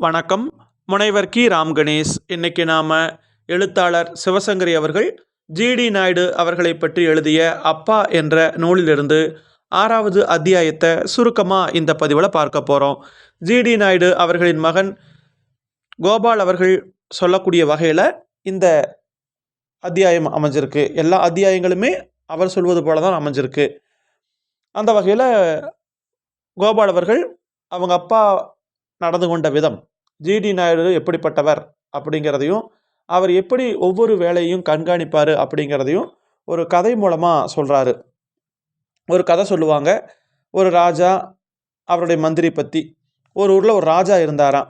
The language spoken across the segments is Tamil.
வணக்கம். முனைவர் கி. ராம் கணேஷ். இன்னைக்கு நாம் எழுத்தாளர் சிவசங்கரி அவர்கள் ஜிடி நாயுடு அவர்களை பற்றி எழுதிய அப்பா என்ற நூலிலிருந்து ஆறாவது அத்தியாயத்தை சுருக்கமாக இந்த பதிவில் பார்க்க போகிறோம் ஜிடி நாயுடு அவர்களின் மகன் கோபால் அவர்கள் சொல்லக்கூடிய வகையில் இந்த அத்தியாயம் அமைஞ்சிருக்கு. எல்லா அத்தியாயங்களுமே அவர் சொல்வது போல தான் அமைஞ்சிருக்கு. அந்த வகையில் கோபால் அவர்கள் அவங்க அப்பா நடந்து கொண்ட விதம். ஜிடி நாயுடு எப்படிப்பட்டவர் அப்படிங்கிறதையும் அவர் எப்படி ஒவ்வொரு வேலையும் கண்காணிப்பார் அப்படிங்கிறதையும் ஒரு கதை மூலமாக சொல்கிறாரு ஒரு கதை சொல்லுவாங்க ஒரு ராஜா அவருடைய மந்திரி பற்றி ஒரு ஊரில் ஒரு ராஜா இருந்தாராம்.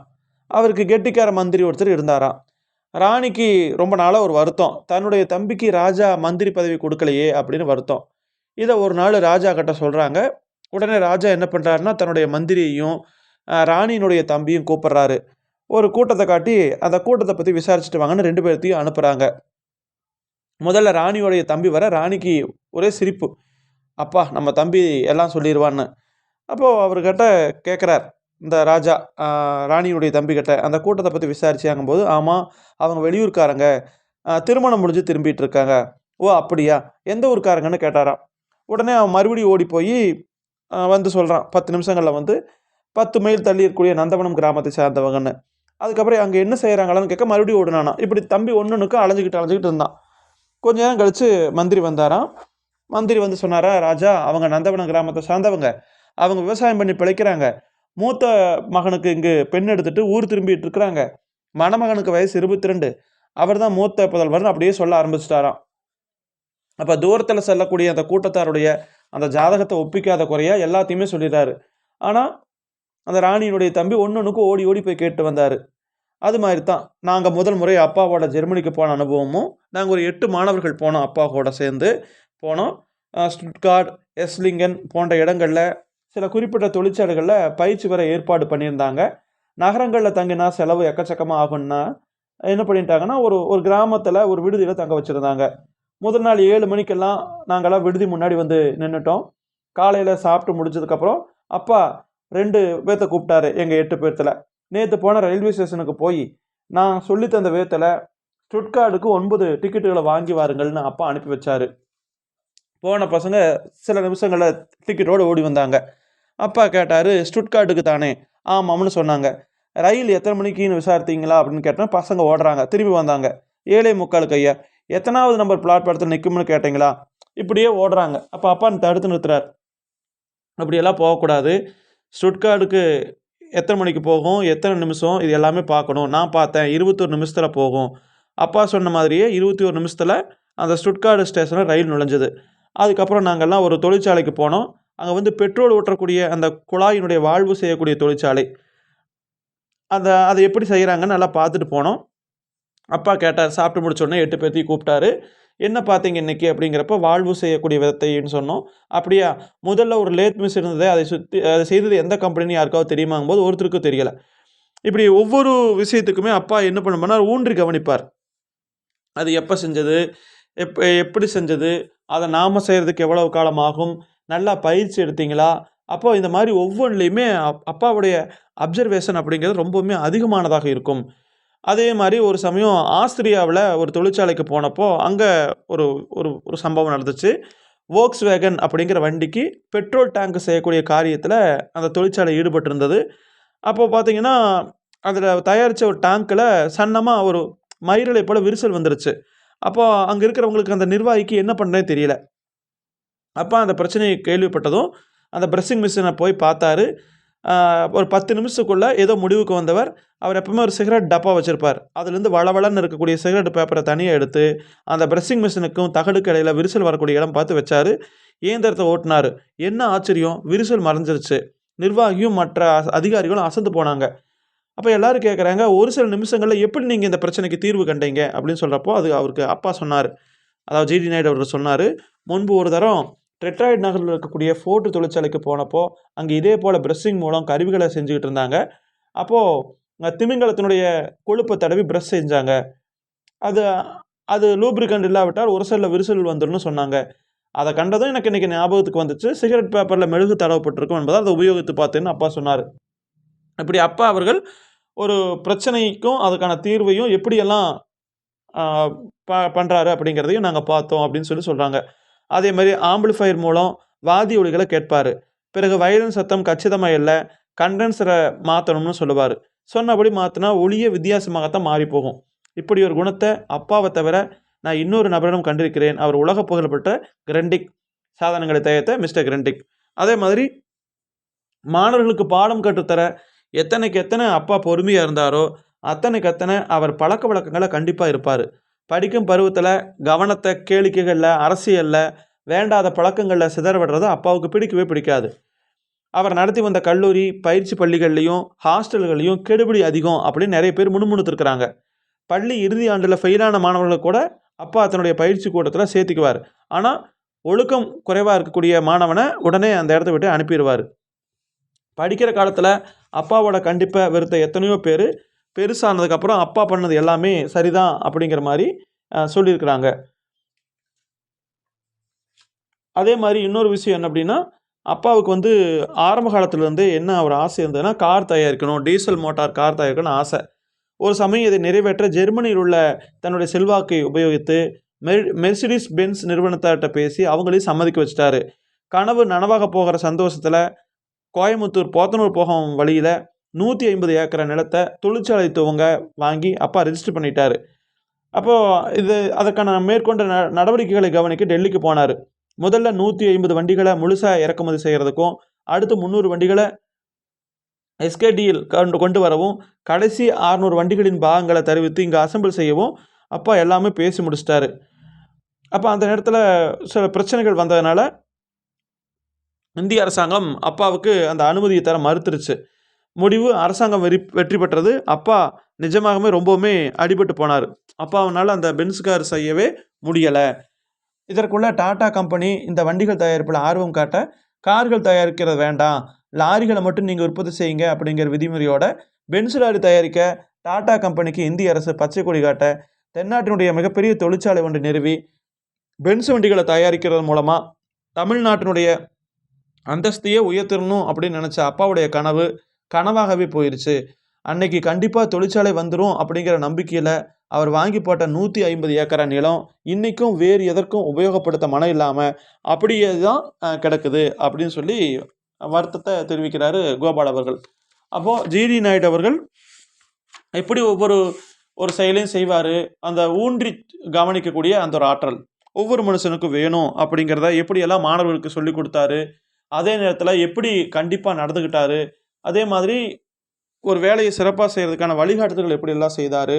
அவருக்கு கெட்டிக்கார மந்திரி ஒருத்தர் இருந்தாராம். ராணிக்கு ரொம்ப நாளாக ஒரு வருத்தம். தன்னுடைய தம்பிக்கு ராஜா மந்திரி பதவி கொடுக்கலையே அப்படின்னு வருத்தம். இதை ஒரு நாள் ராஜா கிட்ட சொல்கிறாங்க உடனே ராஜா என்ன பண்ணுறாருன்னா தன்னுடைய மந்திரியையும் ராணியினுடைய தம்பியும் கூப்பிட்றாரு. ஒரு கூட்டத்தை காட்டி அந்த கூட்டத்தை பற்றி விசாரிச்சுட்டு வாங்கன்னு ரெண்டு பேர்த்தையும் அனுப்புகிறாங்க முதல்ல ராணியோடைய தம்பி வர ராணிக்கு ஒரே சிரிப்பு. அப்பா நம்ம தம்பி எல்லாம் சொல்லிடுவான்னு அப்போது அவர்கிட்ட கேட்குறார் இந்த ராஜா ராணியுடைய தம்பிக்கிட்ட அந்த கூட்டத்தை பற்றி விசாரிச்சாங்கும்போது ஆமாம் அவங்க வெளியூர்காரங்க. திருமணம் முடிஞ்சு திரும்பிட்டு இருக்காங்க ஓ அப்படியா? எந்த ஊருக்காரங்கன்னு கேட்டாராம். உடனே அவன் மறுபடியும் ஓடி போய் வந்து சொல்கிறான் பத்து நிமிஷங்களில் வந்து பத்து மைல் தள்ளி இருக்கக்கூடிய நந்தவனம் கிராமத்தை சேர்ந்தவங்கன்னு. அதுக்கப்புறம் அங்கே என்ன செய்கிறாங்களான்னு கேட்க மறுபடியும் ஓடுனானா. இப்படி தம்பி ஒன்றுனுக்கும் அலைஞ்சிக்கிட்டு அலைஞ்சிக்கிட்டு இருந்தான். கொஞ்ச நேரம் கழித்து மந்திரி வந்தாராம். மந்திரி வந்து சொன்னாரா ராஜா அவங்க நந்தவனம் கிராமத்தை சார்ந்தவங்க. அவங்க விவசாயம் பண்ணி பிழைக்கிறாங்க. மூத்த மகனுக்கு இங்கு பெண் எடுத்துட்டு ஊர் திரும்பிட்டு இருக்கிறாங்க. மணமகனுக்கு வயசு இருபத்தி ரெண்டு அவர் தான் மூத்த புதல்வர்னு அப்படியே சொல்ல ஆரம்பிச்சிட்டாராம். அப்போ தூரத்தில் செல்லக்கூடிய அந்த கூட்டத்தாருடைய அந்த ஜாதகத்தை ஒப்பிக்காத குறைய எல்லாத்தையுமே சொல்லிடுறாரு. ஆனால் அந்த ராணியினுடைய தம்பி ஒன்னொன்றுக்கு ஓடி ஓடி போய் கேட்டு வந்தார். அது மாதிரி தான் நாங்கள் முதல் முறை அப்பாவோட ஜெர்மனிக்கு போன அனுபவமும் நாங்கள் ஒரு எட்டு மாணவர்கள் போனோம் அப்பாவோட சேர்ந்து. போனோம். அஹ் ஸ்டுட்கார்ட் எஸ்லிங்கன் போன்ற இடங்களில் சில குறிப்பிட்ட தொழிற்சாலைகளில் பயிற்சி பெற ஏற்பாடு பண்ணியிருந்தாங்க. நகரங்களில் தங்கினா செலவு எக்கச்சக்கமாக ஆகும்னா என்ன பண்ணிட்டாங்கன்னா ஒரு ஒரு கிராமத்தில் ஒரு விடுதியில் தங்க வச்சுருந்தாங்க. முதல் நாள் ஏழு மணிக்கெல்லாம் நாங்கள்லாம் விடுதி முன்னாடி வந்து நின்றுட்டோம் காலையில் சாப்பிட்டு முடிச்சதுக்கப்புறம் அப்பா ரெண்டு பேர்த்த கூப்பிட்டாரு எங்கள் எட்டு பேர்த்தில். நேற்று போன ரயில்வே ஸ்டேஷனுக்கு போய் நான் சொல்லி தந்த விதத்தில் ஸ்டுட்கார்டுக்கு ஒன்பது டிக்கெட்டுகளை வாங்கி வாருங்கள்னு அப்பா அனுப்பி வச்சாரு. போன பசங்க சில நிமிஷங்களில் டிக்கெட்டோடு ஓடி வந்தாங்க. அப்பா கேட்டார் ஸ்டுட்கார்டுக்கு தானே? ஆமாம்னு சொன்னாங்க. ரயில் எத்தனை மணிக்குன்னு விசாரித்தீங்களா? அப்படின்னு கேட்டால் பசங்க ஓடுறாங்க திரும்பி வந்தாங்க. ஏழை முக்காலுக்கு ஐயா எத்தனாவது நம்பர் பிளாட்பாரத்தில் நிற்கும்னு கேட்டிங்களா? இப்படியே ஓடுறாங்க. அப்போ அப்பா தடுத்து நிறுத்துறார். அப்படியெல்லாம் போகக்கூடாது. ஸ்டுட்கார்டுக்கு எத்தனை மணிக்கு போகும்? எத்தனை நிமிஷம்? இது எல்லாமே பார்க்கணும். நான் பார்த்தேன் இருபத்தொரு நிமிஷத்தில் போகும். அப்பா சொன்ன மாதிரியே இருபத்தி ஒரு நிமிஷத்தில் அந்த ஸ்டுட்கார்டு ஸ்டேஷனில் ரயில் நுழைஞ்சது. அதுக்கப்புறம் நாங்கள்லாம் ஒரு தொழிற்சாலைக்கு போனோம். அங்கே வந்து பெட்ரோல் ஊற்றக்கூடிய அந்த குழாயினுடைய வாழ்வு செய்யக்கூடிய தொழிற்சாலை. அந்த அதை எப்படி செய்கிறாங்கன்னு நல்லா பார்த்துட்டு போனோம். அப்பா கேட்டார் சாப்பிட்டு முடிச்சோடனே எட்டு பேர்த்தையும் கூப்பிட்டாரு. என்ன பார்த்தீங்க இன்னைக்கு அப்படிங்கிறப்ப வாழ்வு செய்யக்கூடிய விதத்தைன்னு சொன்னோம். அப்படியா முதல்ல ஒரு லேத் மிஸ் இருந்தது அதை சுற்றி அதை செய்தது எந்த கம்பெனின்னு யாருக்காவது தெரியுமாங்கும் போது ஒருத்தருக்கும் தெரியலை. இப்படி ஒவ்வொரு விஷயத்துக்குமே அப்பா என்ன பண்ணார் ஊன்றி கவனிப்பார். அது எப்போ செஞ்சது? எப் எப்படி செஞ்சது? அதை நாம் செய்கிறதுக்கு எவ்வளவு காலம் ஆகும்? நல்லா பயிற்சி எடுத்தீங்களா? அப்போ இந்த மாதிரி ஒவ்வொன்றிலையுமே அப் அப்பாவுடைய அப்சர்வேஷன் அப்படிங்கிறது ரொம்பவுமே அதிகமானதாக இருக்கும். அதே மாதிரி ஒரு சமயம் ஆஸ்திரியாவில் ஒரு தொழிற்சாலைக்கு போனப்போ அங்கே ஒரு ஒரு ஒரு சம்பவம் நடந்துச்சு. வோக்ஸ் வேகன் அப்படிங்கிற வண்டிக்கு பெட்ரோல் டேங்க் செய்யக்கூடிய காரியத்தில் அந்த தொழிற்சாலை ஈடுபட்டிருந்தது. அப்போது பார்த்தீங்கன்னா அதில் தயாரித்த ஒரு டேங்க்கில் சன்னமாக ஒரு மயிரலை போல் விரிசல் வந்துருச்சு. அப்போது அங்கே இருக்கிறவங்களுக்கு அந்த நிர்வாகிக்கு என்ன பண்ணுறதே தெரியல. அப்போ அந்த பிரச்சனையை கேள்விப்பட்டதும் அந்த ப்ரெஸ்ஸிங் மிஷினை போய் பார்த்தாரு. ஒரு பத்து நிமிஷத்துக்குள்ளே ஏதோ முடிவுக்கு வந்தவர் அவர் எப்பவுமே ஒரு சிகரெட் டப்பா வச்சுருப்பார். அதுலேருந்து வளவளன்னு இருக்கக்கூடிய சிகரெட் பேப்பரை தனியாக எடுத்து அந்த ப்ரெஸ்ஸிங் மிஷினுக்கும் தகடுக்கு இடையில விரிசல் வரக்கூடிய இடம் பார்த்து வச்சார். இயந்திரத்தை ஓட்டினார். என்ன ஆச்சரியம்? விரிசல் மறைஞ்சிருச்சு. நிர்வாகியும் மற்ற அதிகாரிகளும் அசந்து போனாங்க. அப்போ எல்லாரும் கேட்குறாங்க ஒரு சில நிமிஷங்களில் எப்படி நீங்கள் இந்த பிரச்சனைக்கு தீர்வு கண்டீங்க? அப்படின்னு சொல்கிறப்போ அது அவருக்கு அப்பா சொன்னார். அதாவது ஜிடி நாயுடு அவர் சொன்னார் முன்பு ஒரு தரம் டெட்ராய்டு நகரில் இருக்கக்கூடிய ஃபோர்ட் தொழிற்சாலைக்கு போனப்போ அங்கே இதே போல் ப்ரெஸ்ஸிங் மூலம் கருவிகளை செஞ்சுக்கிட்டு இருந்தாங்க. அப்போது திமிங்கலத்தினுடைய கொழுப்பை தடவி ப்ரெஷ் செஞ்சாங்க. அது அது லூப்ரிகண்ட் இல்லாவிட்டால் ஒரு சில விரிசல் வந்துடும்னு சொன்னாங்க. அதை கண்டதும் எனக்கு இன்றைக்கி ஞாபகத்துக்கு வந்துச்சு. சிகரெட் பேப்பரில் மெழுகு தடவப்பட்டிருக்கும் என்பதால் அதை உபயோகித்து பார்த்தேன்னு அப்பா சொன்னார். இப்படி அப்பா அவர்கள் ஒரு பிரச்சனைக்கும் அதுக்கான தீர்வையும் எப்படியெல்லாம் ப பண்ணுறாரு அப்படிங்கிறதையும் நாங்கள் பார்த்தோம் அப்படின்னு சொல்லி சொல்கிறாங்க அதே மாதிரி ஆம்பிளிஃபையர் மூலம் வாதி ஒலிகளை கேட்பார். பிறகு வயலின் சத்தம் கச்சிதமாக இல்லை கண்டென்சரை மாற்றணும்னு சொல்லுவார். சொன்னபடி மாற்றினா ஒளியே வித்தியாசமாகத்தான் மாறி போகும் இப்படி ஒரு குணத்தை அப்பாவை தவிர நான் இன்னொரு நபரிடம் கண்டிருக்கிறேன். அவர் உலக புகழ்பெற்ற கிரண்டிக் சாதனங்களை தயாரித்த மிஸ்டர் கிரண்டிக். அதே மாதிரி மாணவர்களுக்கு பாடம் கற்றுத்தர எத்தனைக்கு எத்தனை அப்பா பொறுமையாக இருந்தாரோ அத்தனைக்கு அத்தனை அவர் பழக்க வழக்கங்களை கண்டிப்பாக இருப்பார். படிக்கும் பருவத்தில் கவனத்தை கேளிக்கைகளில் அரசியலில் வேண்டாத பழக்கங்களில் சிதற விடுறது அப்பாவுக்கு பிடிக்கவே பிடிக்காது. அவர் நடத்தி வந்த கல்லூரி பயிற்சி பள்ளிகள்லேயும் ஹாஸ்டல்கள்லையும் கெடுபிடி அதிகம் அப்படின்னு நிறைய பேர் முணுமுணுத்துருக்குறாங்க. பள்ளி இறுதி ஆண்டில் ஃபெயிலான மாணவர்களை கூட அப்பா தன்னுடைய பயிற்சி கூட்டத்தில் சேர்த்துக்குவார். ஆனால் ஒழுக்கம் குறைவாக இருக்கக்கூடிய மாணவனை உடனே அந்த இடத்த விட்டு அனுப்பிடுவார். படிக்கிற காலத்தில் அப்பாவோட கண்டிப்பை வெறுத்த எத்தனையோ பேர் பெருசானதுக்கப்புறம் அப்பா பண்ணது எல்லாமே சரிதான் அப்படிங்கிற மாதிரி சொல்லியிருக்கிறாங்க. அதே மாதிரி இன்னொரு விஷயம் என்ன அப்படின்னா அப்பாவுக்கு வந்து ஆரம்ப காலத்துலேருந்து என்ன ஒரு ஆசை இருந்ததுன்னா கார் தயாரிக்கணும் டீசல் மோட்டார் கார் தயாரிக்கணும்னு ஆசை. ஒரு சமயம் இதை நிறைவேற்ற ஜெர்மனியில் உள்ள தன்னுடைய செல்வாக்கை உபயோகித்து மெர் மெர்சிடிஸ் பென்ஸ் நிறுவனத்தார்கிட்ட பேசி அவங்களையும் சம்மதிக்க வச்சுட்டாரு. கனவு நனவாக போகிற சந்தோஷத்தில் கோயம்புத்தூர் போத்தனூர் போகும் வழியில் நூற்றி ஐம்பது ஏக்கர் நிலத்தை தொழிற்சாலை துவங்க வாங்கி அப்பா ரெஜிஸ்டர் பண்ணிட்டார். அப்போது இது அதற்கான மேற்கொண்ட ந நடவடிக்கைகளை கவனிக்க டெல்லிக்கு போனார். முதல்ல நூற்றி ஐம்பது வண்டிகளை முழுசாக இறக்குமதி செய்கிறதுக்கும் அடுத்து முந்நூறு வண்டிகளை எஸ்கேடியில் கொண்டு கொண்டு வரவும் கடைசி 600 வண்டிகளின் பாகங்களை தெரிவித்து இங்கே அசெம்பிள் செய்யவும் அப்பா எல்லாமே பேசி முடிச்சிட்டாரு. அப்போ அந்த நேரத்தில் சில பிரச்சனைகள் வந்ததுனால இந்திய அரசாங்கம் அப்பாவுக்கு அந்த அனுமதியை தர மறுத்துருச்சு. முடிவு அரசாங்கம் வெறி வெற்றி பெற்றது. அப்பா நிஜமாகவே ரொம்பவுமே அடிபட்டு போனார். அப்பாவனால் அந்த பென்ஸ் கார் செய்யவே முடியலை. இதற்குள்ள டாடா கம்பெனி இந்த வண்டிகள் தயாரிப்பில் ஆர்வம் காட்ட கார்கள் தயாரிக்கிறது வேண்டாம். லாரிகளை மட்டும் நீங்கள் உற்பத்தி செய்யுங்க அப்படிங்கிற விதிமுறையோட பென்ஸ் லாரி தயாரிக்க டாடா கம்பெனிக்கு இந்திய அரசு பச்சை கொடி காட்ட தென்னாட்டினுடைய மிகப்பெரிய தொழிற்சாலை ஒன்று நிறுவி பென்ஸ் வண்டிகளை தயாரிக்கிறது மூலமாக தமிழ்நாட்டினுடைய அந்தஸ்தையே உயர்த்தணும் அப்படின்னு நினச்ச அப்பாவுடைய கனவு கனவாகவே போயிருச்சு. அன்னைக்கு கண்டிப்பாக தொழிற்சாலை வந்துடும் அப்படிங்கிற நம்பிக்கையில் அவர் வாங்கி போட்ட நூற்றி ஐம்பது ஏக்கரா நிலம் இன்றைக்கும் வேறு எதற்கும் உபயோகப்படுத்த மனம் இல்லாமல் அப்படியே தான் கிடக்குது அப்படின்னு சொல்லி வருத்தத்தை தெரிவிக்கிறாரு கோபால் அவர்கள். அப்போது ஜிடி நாயுடு அவர்கள் எப்படி ஒவ்வொரு ஒரு செயலையும் செய்வார். அந்த ஊன்றி கவனிக்கக்கூடிய அந்த ஒரு ஆற்றல் ஒவ்வொரு மனுஷனுக்கும் வேணும் அப்படிங்கிறத எப்படியெல்லாம் மாணவர்களுக்கு சொல்லி கொடுத்தாரு? அதே நேரத்தில் எப்படி கண்டிப்பாக நடந்துக்கிட்டாரு அதே மாதிரி ஒரு வேலையை சிறப்பாக செய்கிறதுக்கான வழிகாட்டுதல்கள் எப்படியெல்லாம் செய்தார்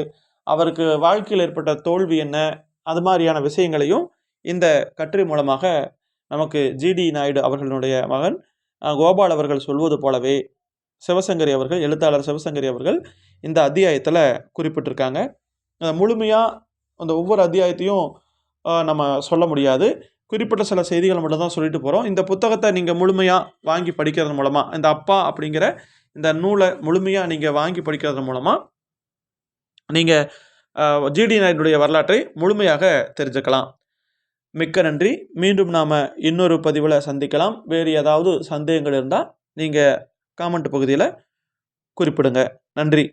அவருக்கு வாழ்க்கையில் ஏற்பட்ட தோல்வி என்ன அது மாதிரியான விஷயங்களையும் இந்த கட்டுரை மூலமாக நமக்கு ஜிடி நாயுடு அவர்களுடைய மகன் கோபால் அவர்கள் சொல்வது போலவே சிவசங்கரி அவர்கள் எழுத்தாளர் சிவசங்கரி அவர்கள் இந்த அத்தியாயத்தில் குறிப்பிட்டிருக்காங்க. முழுமையாக அந்த ஒவ்வொரு அத்தியாயத்தையும் நம்ம சொல்ல முடியாது. குறிப்பிட்ட சில செய்திகளை மட்டும் தான் சொல்லிட்டு போகிறோம் இந்த புத்தகத்தை நீங்கள் முழுமையாக வாங்கி படிக்கிறது மூலமாக இந்த அப்பா அப்படிங்கிற இந்த நூலை முழுமையாக நீங்கள் வாங்கி படிக்கிறது மூலமாக நீங்கள் ஜிடி நாயுடைய வரலாற்றை முழுமையாக தெரிஞ்சுக்கலாம். மிக்க நன்றி. மீண்டும் நாம் இன்னொரு பதிவில் சந்திக்கலாம். வேறு ஏதாவது சந்தேகங்கள் இருந்தால் நீங்கள் காமெண்ட் பகுதியில் குறிப்பிடுங்க. நன்றி.